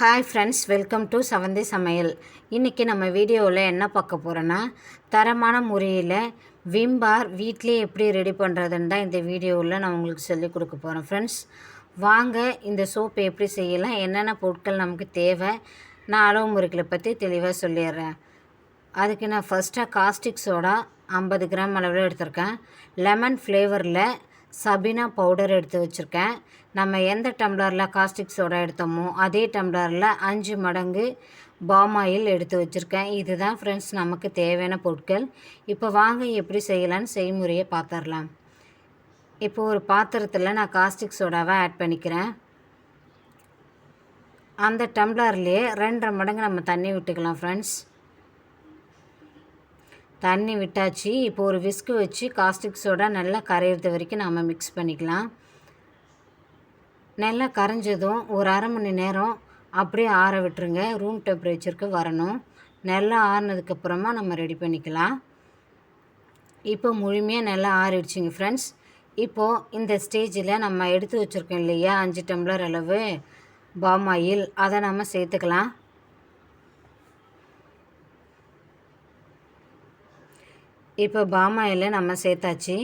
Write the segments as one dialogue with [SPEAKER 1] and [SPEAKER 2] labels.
[SPEAKER 1] Hi friends welcome to Savanthi Samayal இன்றைக்கி நம்ம வீடியோவில் என்ன பார்க்க போகிறோன்னா தரமான முறையில் விம் பார் வீட்டிலே எப்படி ரெடி பண்ணுறதுன்னு தான் இந்த வீடியோவில் நான் உங்களுக்கு சொல்லிக் கொடுக்க போகிறேன் ஃப்ரெண்ட்ஸ் வாங்க இந்த சோப்பு எப்படி செய்யலாம் என்னென்ன பொருட்கள் நமக்கு தேவை நான் அளவு முறைகளை பற்றி தெளிவாக சொல்லிடுறேன். அதுக்கு நான் ஃபஸ்ட்டாக காஸ்டிக் சோடா ஐம்பது கிராம் அளவில் எடுத்திருக்கேன். லெமன் ஃப்ளேவரில் சபினா பவுடர் எடுத்து வச்சுருக்கேன். நம்ம எந்த டம்ளரில் காஸ்டிக் சோடா எடுத்தோமோ அதே டம்ளரில் அஞ்சு மடங்கு பாம் ஆயில் எடுத்து வச்சுருக்கேன். இதுதான் ஃப்ரெண்ட்ஸ் நமக்கு தேவையான பொருட்கள். இப்போ வாங்க எப்படி செய்யலான்னு செய்முறையை பார்த்துடலாம். இப்போ ஒரு பாத்திரத்தில் நான் காஸ்டிக் சோடாவை ஆட் பண்ணிக்கிறேன். அந்த டம்ளர்லேயே ரெண்டரை மடங்கு நம்ம தண்ணி விட்டுக்கலாம் ஃப்ரெண்ட்ஸ் தண்ணி விட்டாச்சு. இப்போ ஒரு விஸ்கு வச்சு காஸ்டிக் சோடா நல்லா கரையிறது வரைக்கும் நம்ம மிக்ஸ் பண்ணிக்கலாம். நல்லா கரைஞ்சதும் ஒரு அரை மணி நேரம் அப்படியே ஆற விட்டுருங்க. ரூம் டெம்பரேச்சருக்கு வரணும். நல்லா ஆறினதுக்கப்புறமா நம்ம ரெடி பண்ணிக்கலாம். இப்போ முழுமையாக நல்லா ஆறிடுச்சிங்க ஃப்ரெண்ட்ஸ் இப்போது இந்த ஸ்டேஜில் நம்ம எடுத்து வச்சுருக்கோம் இல்லையா? அஞ்சு டம்ளர் அளவு பாம் ஆயில் அதை நம்ம சேர்த்துக்கலாம். இப்போ பாம் ஆயிலை நம்ம சேர்த்தாச்சு.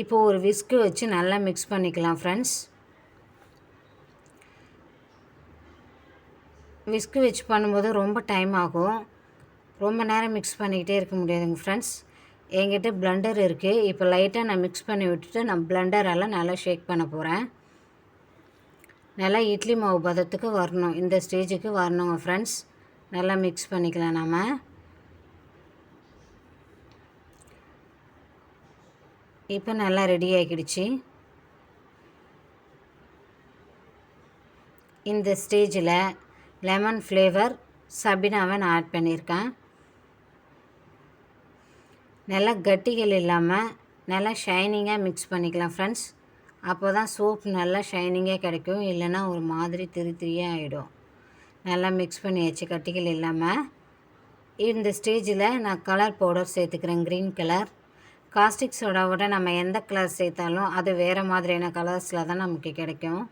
[SPEAKER 1] இப்போ ஒரு விஸ்கு வச்சு நல்லா மிக்ஸ் பண்ணிக்கலாம் ஃப்ரெண்ட்ஸ் விஸ்கு வச்சு பண்ணும்போது ரொம்ப டைம் ஆகும். ரொம்ப நேரம் மிக்ஸ் பண்ணிக்கிட்டே இருக்க முடியாதுங்க ஃப்ரெண்ட்ஸ் என்கிட்ட பிளண்டர் இருக்குது இப்போ லைட்டாக நான் மிக்ஸ் பண்ணி விட்டுட்டு நான் பிளண்டரால் நல்லா ஷேக் பண்ண போகிறேன் நல்லா இட்லி மாவு பதத்துக்கு வரணும். இந்த ஸ்டேஜுக்கு வரணுங்க ஃப்ரெண்ட்ஸ் நல்லா மிக்ஸ் பண்ணிக்கலாம் நம்ம இப்போ நல்லா ரெடி ஆகிடுச்சு. இந்த ஸ்டேஜில் லெமன் ஃப்ளேவர் சபினாவை நான் ஆட் பண்ணியிருக்கேன். நல்லா கட்டிகள் இல்லாமல் நல்லா ஷைனிங்காக மிக்ஸ் பண்ணிக்கலாம் ஃப்ரெண்ட்ஸ் அப்போ தான் சோப் நல்லா ஷைனிங்காக கிடைக்கும். இல்லைன்னா ஒரு மாதிரி திரி திரியாக ஆகிடும் நல்லா மிக்ஸ் பண்ணியாச்சு கட்டிகள் இல்லாமல் இந்த ஸ்டேஜில் நான் கலர் பவுடர் சேர்த்துக்கிறேன் க்ரீன் கலர் காஸ்டிக் சோடாவோட நம்ம எந்த கலர் சேர்த்தாலும் அது வேறு மாதிரியான கலர்ஸில் தான் நமக்கு கிடைக்கும்.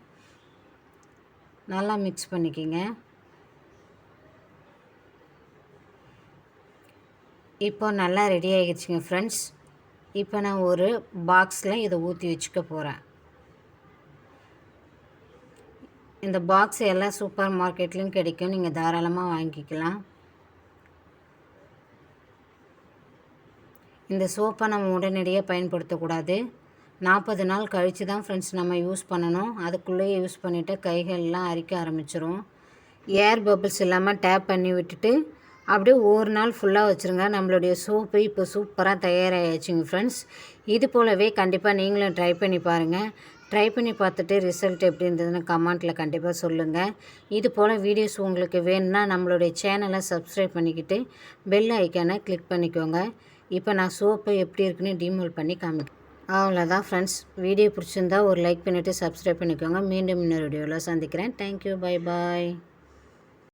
[SPEAKER 1] நல்லா மிக்ஸ் பண்ணிக்கிங்க. இப்போ நல்லா ரெடி ஆகிடுச்சிங்க ஃப்ரெண்ட்ஸ் இப்போ நான் ஒரு பாக்ஸில் இதை ஊற்றி வச்சுக்க போகிறேன் இந்த பாக்ஸ் எல்லாம் சூப்பர் மார்க்கெட்லேயும் கிடைக்கும். நீங்கள் தாராளமாக வாங்கிக்கலாம். இந்த சோப்பை நம்ம உடனடியாக பயன்படுத்தக்கூடாது. நாற்பது நாள் கழித்து தான் ஃப்ரெண்ட்ஸ் நம்ம யூஸ் பண்ணணும். அதுக்குள்ளேயே யூஸ் பண்ணிவிட்டு கைகள்லாம் அரிக்க ஆரம்பிச்சிரும். ஏர் பபிள்ஸ் இல்லாமல் டேப் பண்ணி விட்டுட்டு அப்படியே ஒரு நாள் ஃபுல்லாக வச்சுருங்க. நம்மளுடைய சோப்பு இப்போ சூப்பராக தயாராகிடுச்சுங்க ஃப்ரெண்ட்ஸ் இது போலவே கண்டிப்பாக நீங்களும் ட்ரை பண்ணி பாருங்கள் ட்ரை பண்ணி பார்த்துட்டு ரிசல்ட் எப்படி இருந்ததுன்னு கமெண்ட்டில் கண்டிப்பாக சொல்லுங்கள் இது போல் வீடியோஸ் உங்களுக்கு வேணும்னா நம்மளுடைய சேனலை சப்ஸ்கிரைப் பண்ணிக்கிட்டு பெல் ஐக்கானை கிளிக் பண்ணிக்கோங்க. இப்போ நான் சோப்பை எப்படி இருக்குன்னு டிமோல் பண்ணி காமிக்கிறேன். அவ்வளோதான் ஃப்ரெண்ட்ஸ் வீடியோ பிடிச்சிருந்தா ஒரு லைக் பண்ணிவிட்டு சப்ஸ்கிரைப் பண்ணிக்கோங்க. மீண்டும் இன்னொரு வீடியோவில் சந்திக்கிறேன். Thank you bye bye